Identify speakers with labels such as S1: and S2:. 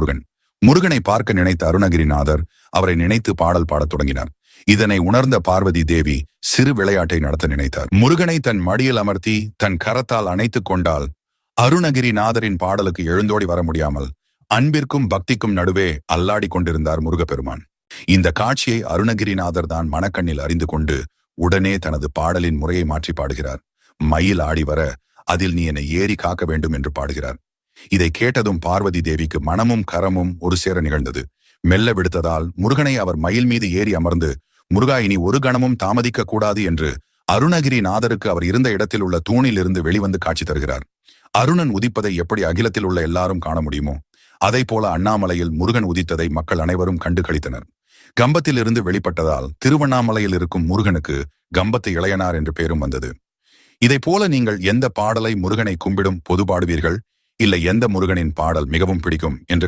S1: முருகன். முருகனை பார்க்க நினைத்த அருணகிரிநாதர் அவரை நினைத்து பாடல் பாடத் தொடங்கினார். இதனை உணர்ந்த பார்வதி தேவி சிறு விளையாட்டை நடத்த நினைத்தார். முருகனை தன் மடியில் அமர்த்தி தன் கரத்தால் அணைத்துக் கொண்டால் அருணகிரிநாதரின் பாடலுக்கு எழுந்தோடி வர முடியாமல் அன்பிற்கும் பக்திக்கும் நடுவே அல்லாடி கொண்டிருந்தார் முருகப்பெருமான். இந்த காட்சியை அருணகிரிநாதர் தான் மனக்கண்ணில் அறிந்து கொண்டு உடனே தனது பாடலின் முறையை மாற்றி பாடுகிறார். மயில் ஆடி வர அதில் நீ என்னை ஏறி காக்க வேண்டும் என்று பாடுகிறார். இதை கேட்டதும் பார்வதி தேவிக்கு மனமும் கரமும் ஒரு சேர நிகழ்ந்தது. மெல்ல விடுத்ததால் முருகனை அவர் மயில் மீது ஏறி அமர்ந்து முருகா இனி ஒரு கணமும் தாமதிக்க கூடாது என்று அருணகிரிநாதருக்கு அவர் இருந்த இடத்தில் உள்ள தூணிலிருந்து வெளிவந்து காட்சி தருகிறார். அருணன் உதிப்பதை எப்படி அகிலத்தில் உள்ள எல்லாரும் காண முடியுமோ அதை போல அண்ணாமலையில் முருகன் உதித்ததை மக்கள் அனைவரும் கண்டு கழித்தனர் கம்பத்திலிருந்து வெளிப்பட்டதால் திருவண்ணாமலையில் இருக்கும் முருகனுக்கு கம்பத்து இளையனார் என்று பேரும் வந்தது. இதை போல நீங்கள் எந்த பாடலை முருகனை கும்பிடும் பொது பாடுவீர்கள்? இல்லை எந்த முருகனின் பாடல் மிகவும் பிடிக்கும் என்று